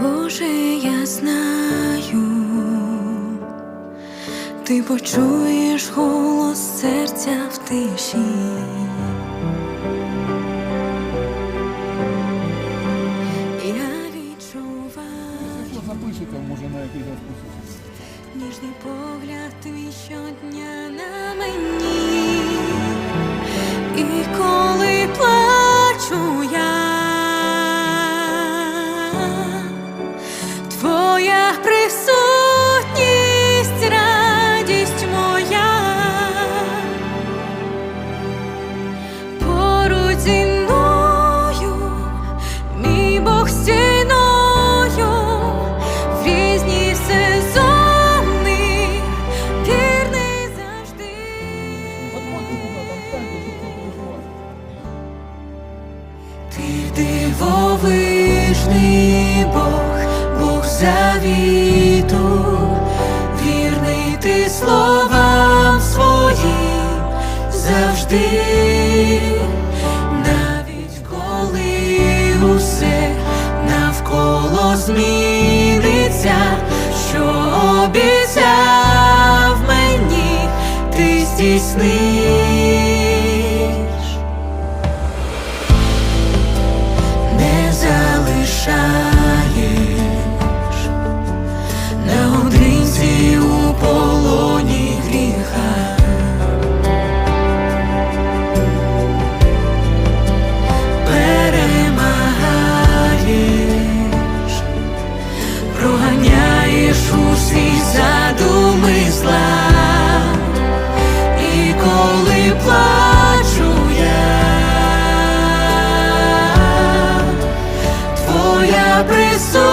Боже, я знаю, ти почуєш голос серця в тиші. Я відчуваю запишете, може на якийсь розписується. ніжний погляд твій щодня на мені. Дивовижний Бог, Бог завіту, вірний ти словам своїм завжди, навіть коли усе навколо зміниться, що обіцяв мені, ти здійсниш. Jesús.